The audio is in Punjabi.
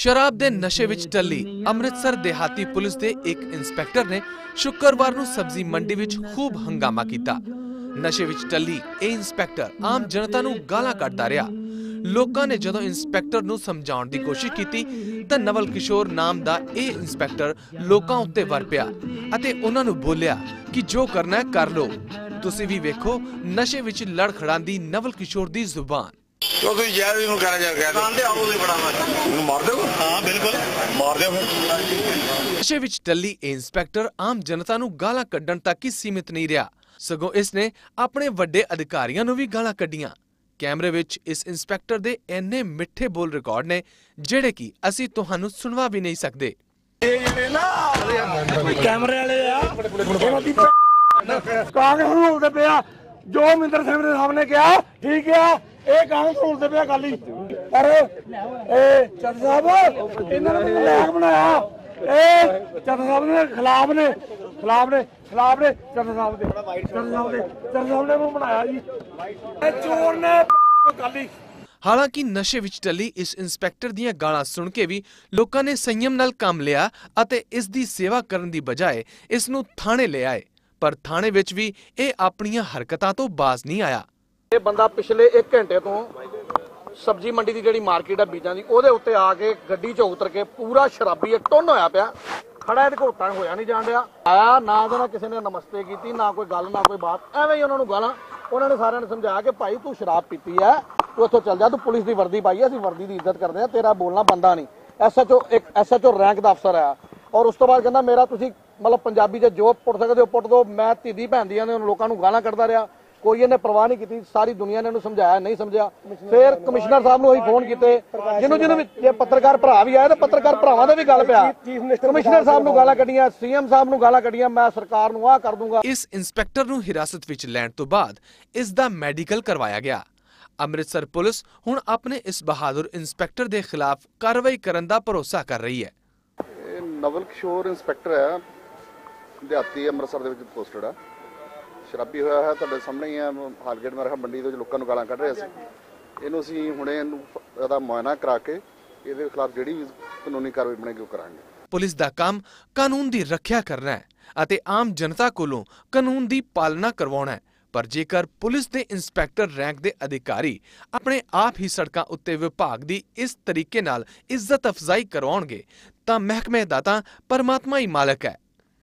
ਸ਼ਰਾਬ ਦੇ ਨਸ਼ੇ ਵਿੱਚ ਟੱਲੀ। ਅੰਮ੍ਰਿਤਸਰ ਦੇਹਾਤੀ ਪੁਲਿਸ ਦੇ ਇੱਕ ਇੰਸਪੈਕਟਰ ਨੇ ਸ਼ੁੱਕਰਵਾਰ ਨੂੰ ਸਬਜ਼ੀ ਮੰਡੀ ਵਿੱਚ ਖੂਬ ਹੰਗਾਮਾ ਕੀਤਾ। ਨਸ਼ੇ ਵਿੱਚ ਟੱਲੀ, ਇਹ ਇੰਸਪੈਕਟਰ ਆਮ ਜਨਤਾ ਨੂੰ ਗਾਲਾਂ ਕੱਢਦਾ ਰਿਹਾ। ਲੋਕਾਂ ਨੇ ਜਦੋਂ ਇੰਸਪੈਕਟਰ ਨੂੰ ਸਮਝਾਉਣ ਦੀ ਕੋਸ਼ਿਸ਼ ਕੀਤੀ, ਤਾਂ ਨਵਲ ਕਿਸ਼ੋਰ ਨਾਮ ਦਾ ਇਹ ਇੰਸਪੈਕਟਰ ਲੋਕਾਂ ਉੱਤੇ ਵਰ ਪਿਆ ਅਤੇ ਉਹਨਾਂ ਨੂੰ ਬੋਲਿਆ ਕਿ ਜੋ ਕਰਨਾ ਹੈ ਕਰ ਲਓ। ਤੁਸੀਂ ਵੀ ਵੇਖੋ, ਨਸ਼ੇ ਵਿੱਚ ਲੜਖੜਾਂਦੀ ਨਵਲ ਕਿਸ਼ੋਰ ਦੀ ਜ਼ੁਬਾਨ। ਕਿਉਂ ਤੁਸੀਂ ਜ਼ਹਿਰ ਵੀ ਨੂੰ ਕਹਿਣਾ ਜਾ ਗਿਆ ਖਾਂਦੇ ਆਓ ਵੀ ਬੜਾ ਮਾਰ ਮਾਰ ਦਿਓ? ਹਾਂ ਬਿਲਕੁਲ। ਮਾਰ ਦਿਓ ਫਿਰ। ਨਸ਼ੇ ਵਿੱਚ ਟੱਲੀ ਇਹ ਇੰਸਪੈਕਟਰ ਆਮ ਜਨਤਾ ਨੂੰ ਗਾਲਾਂ ਕੱਢਣ ਤੱਕ ਹੀ ਸੀਮਿਤ ਨਹੀਂ ਰਿਹਾ। ਸਗੋਂ ਇਸ ਨੇ ਆਪਣੇ ਵੱਡੇ ਅਧਿਕਾਰੀਆਂ ਨੂੰ ਵੀ ਗਾਲਾਂ ਕੱਢੀਆਂ। ਕੈਮਰੇ ਵਿੱਚ ਇਸ ਇੰਸਪੈਕਟਰ ਦੇ ਇੰਨੇ ਮਿੱਠੇ ਬੋਲ ਰਿਕਾਰਡ ਨੇ ਜਿਹੜੇ ਕਿ ਅਸੀਂ ਤੁਹਾਨੂੰ ਸੁਣਵਾ ਵੀ ਨਹੀਂ ਸਕਦੇ। ਕੈਮਰੇ ਵਾਲੇ ਆ? ਉਹਨਾਂ ਦੀ ਕਾਂਗਰਸ ਨੂੰ ਰੋਲਦੇ ਪਿਆ ਜੋ ਮਹਿੰਦਰ ਸਿੰਘ ਦੇ ਸਾਹਮਣੇ ਕਿਹਾ ਠੀਕ ਆ। ਇਹ ਕਾਂਗਰਸ ਨੂੰ ਰੋਲਦੇ ਪਿਆ ਗੱਲ ਹੀ। ਪਰ ਇਹ ਚੱਦ ਸਾਹਿਬ, ਇਹਨਾਂ ਨੇ ਮੈਨੂੰ ਲੈਕ ਬਣਾਇਆ। ਇਹ ਚੱਦ ਸਾਹਿਬ ਦੇ ਖਿਲਾਫ ਨੇ ਖਿਲਾਫ ਨੇ ਖਿਲਾਫ ਨੇ ਚੱਦ ਸਾਹਿਬ ਦੇ। ਚੱਦ ਸਾਹਿਬ ਦੇ ਚੱਦ ਸਾਹਿਬ ਨੇ ਮੈਨੂੰ ਬਣਾਇਆ ਜੀ। ਇਹ ਚੋਰ ਨੇ ਗੱਲ ਹੀ। ਹਾਲਾਂਕਿ ਨਸ਼ੇ ਵਿੱਚ ਟੱਲੀ ਇਸ ਇੰਸਪੈਕਟਰ ਦੀਆਂ ਗਾਲਾਂ ਸੁਣ ਕੇ ਵੀ ਲੋਕਾਂ ਨੇ ਸੰਯਮ ਨਾਲ ਕੰਮ ਲਿਆ ਅਤੇ ਇਸ ਦੀ ਸੇਵਾ ਕਰਨ ਦੀ ਬਜਾਏ ਇਸ ਨੂੰ ਥਾਣੇ ਲੈ ਆਏ। ਪਰ ਥਾਣੇ ਵਿੱਚ ਵੀ ਇਹ ਆਪਣੀਆਂ ਹਰਕਤਾਂ ਤੋਂ ਬਾਜ਼ ਨਹੀਂ ਆਇਆ। ਇਹ ਬੰਦਾ ਪਿਛਲੇ 1 ਘੰਟੇ ਤੋਂ ਸਬਜ਼ੀ ਮੰਡੀ ਦੀ ਜਿਹੜੀ ਮਾਰਕੀਟ ਹੈ ਬੀਜਾਂ ਦੀ, ਉਹਦੇ ਉੱਤੇ ਆ ਕੇ ਗੱਡੀ 'ਚ ਉਤਰ ਕੇ ਪੂਰਾ ਸ਼ਰਾਬੀ ਟੁੰਨ ਹੋਇਆ ਪਿਆ। ਖੜਾ ਇਹਦੇ ਕੋਲ ਤਾਂ ਹੋਇਆ ਨਹੀਂ ਜਾਣ ਰਿਹਾ ਆਇਆ, ਨਾ ਉਹਦੇ ਨਾਲ ਕਿਸੇ ਨੇ ਨਮਸਤੇ ਕੀਤੀ, ਨਾ ਕੋਈ ਗੱਲ, ਨਾ ਕੋਈ ਬਾਤ। ਐਵੇਂ ਹੀ ਉਹਨਾਂ ਨੂੰ ਗਾਲਾਂ। ਉਹਨਾਂ ਨੇ ਸਾਰਿਆਂ ਨੇ ਸਮਝਾਇਆ ਕਿ, ਭਾਈ, ਤੂੰ ਸ਼ਰਾਬ ਪੀਤੀ ਹੈ ਤੂੰ ਇੱਥੋਂ ਚੱਲ ਜਾ, ਤੂੰ ਪੁਲਿਸ ਦੀ ਵਰਦੀ ਪਾਈ ਹੈ ਅਸੀਂ ਵਰਦੀ ਦੀ ਇੱਜ਼ਤ ਕਰਦੇ ਆ, ਤੇਰਾ ਬੋਲਣਾ ਬੰਦਾ ਨਹੀਂ। ਐਸਐਚਓ ਇੱਕ ਐਸਐਚਓ ਰੈਂਕ ਦਾ ਅਫਸਰ ਆ ਔਰ ਉਸ ਤੋਂ ਬਾਅਦ ਕਹਿੰਦਾ, ਮੇਰਾ ਤੁਸੀਂ ਮਤਲਬ ਪੰਜਾਬੀ 'ਚ ਜੋ ਪੁੱਟ ਸਕਦੇ ਹੋ, ਪੁੱਟ ਦੋ। ਮੈਂ ਧੀਦੀ ਭੈਣ ਦੀਆਂ ਨੇ ਲੋਕਾਂ ਨੂੰ ਗਾਲਾਂ ਕੱਢਦਾ ਰਿਹਾ। ਕੋਈ ਇਹਨੇ ਪਰਵਾਹ ਨਹੀਂ ਕੀਤੀ ਸਾਰੀ ਦੁਨੀਆ ਨੇ ਇਹਨੂੰ ਸਮਝਾਇਆ ਨਹੀਂ ਸਮਝਿਆ। ਫਿਰ ਕਮਿਸ਼ਨਰ ਸਾਹਿਬ ਨੂੰ ਅਸੀਂ ਫੋਨ ਕੀਤੇ ਜਿਹਨੂੰ ਜਿਹਨੂੰ ਵੀ ਜੇ ਪੱਤਰਕਾਰ ਭਰਾ ਵੀ ਆਏ ਤਾਂ ਪੱਤਰਕਾਰ ਭਰਾਵਾਂ ਦਾ ਵੀ ਗੱਲ ਪਿਆ। ਕਮਿਸ਼ਨਰ ਸਾਹਿਬ ਨੂੰ ਗਾਲਾਂ ਕੱਢੀਆਂ ਸੀਐਮ ਸਾਹਿਬ ਨੂੰ ਗਾਲਾਂ ਕੱਢੀਆਂ ਮੈਂ ਸਰਕਾਰ ਨੂੰ ਆਹ ਕਰ ਦੂੰਗਾ। ਇਸ ਇੰਸਪੈਕਟਰ ਨੂੰ ਹਿਰਾਸਤ ਵਿੱਚ ਲੈਣ ਤੋਂ ਬਾਅਦ ਇਸ ਦਾ ਮੈਡੀਕਲ ਕਰਵਾਇਆ ਗਿਆ। ਅੰਮ੍ਰਿਤਸਰ ਪੁਲਿਸ ਹੁਣ ਆਪਣੇ ਇਸ ਬਹਾਦਰ ਇੰਸਪੈਕਟਰ ਦੇ ਖਿਲਾਫ ਕਾਰਵਾਈ ਕਰਨ ਦਾ ਭਰੋਸਾ ਕਰ ਰਹੀ ਹੈ। ਇਹ ਨਵਲ ਕਿਸ਼ੋਰ ਇੰਸਪੈਕਟਰ ਹੈ। ਦਿਹਾਤੀ ਅੰਮ੍ਰਿਤਸਰ ਦੇ ਵਿੱਚ ਪੋਸਟਡ ਆ। ਸ਼ਰਾਬੀ ਹੋਇਆ ਹੈ ਤੁਹਾਡੇ ਸਾਹਮਣੇ ਹੀ ਆ ਹਾਲਗੇਟ ਮਰਹਾ ਮੰਡੀ ਦੇ ਲੋਕਾਂ ਨੂੰ ਗਾਲਾਂ ਕੱਢ ਰਿਹਾ ਸੀ। ਇਹਨੂੰ ਅਸੀਂ ਹੁਣੇ ਇਹਨੂੰ ਇਹਦਾ ਮੁਆਇਨਾ ਕਰਾ ਕੇ ਇਹਦੇ ਖਿਲਾਫ ਜਿਹੜੀ ਵੀ ਕਾਨੂੰਨੀ ਕਾਰਵਾਈ ਬਣੇਗੀ ਉਹ ਕਰਾਂਗੇ। ਪੁਲਿਸ ਦਾ ਕੰਮ ਕਾਨੂੰਨ ਦੀ ਰੱਖਿਆ ਕਰਨਾ ਹੈ ਅਤੇ ਆਮ ਜਨਤਾ ਕੋਲੋਂ ਕਾਨੂੰਨ ਦੀ ਪਾਲਣਾ ਕਰਵਾਉਣਾ ਹੈ। ਪਰ ਜੇਕਰ ਪੁਲਿਸ ਦੇ ਇੰਸਪੈਕਟਰ ਰੈਂਕ ਦੇ ਅਧਿਕਾਰੀ ਆਪਣੇ ਆਪ ਹੀ ਸੜਕਾਂ ਉੱਤੇ ਵਿਭਾਗ ਦੀ ਇਸ ਤਰੀਕੇ ਨਾਲ ਇੱਜ਼ਤ ਅਫਜ਼ਾਈ ਕਰਵਾਉਣਗੇ, ਤਾਂ ਮਹਿਕਮੇ ਦਾ ਤਾਂ ਪਰਮਾਤਮਾ ਹੀ ਮਾਲਕ ਹੈ।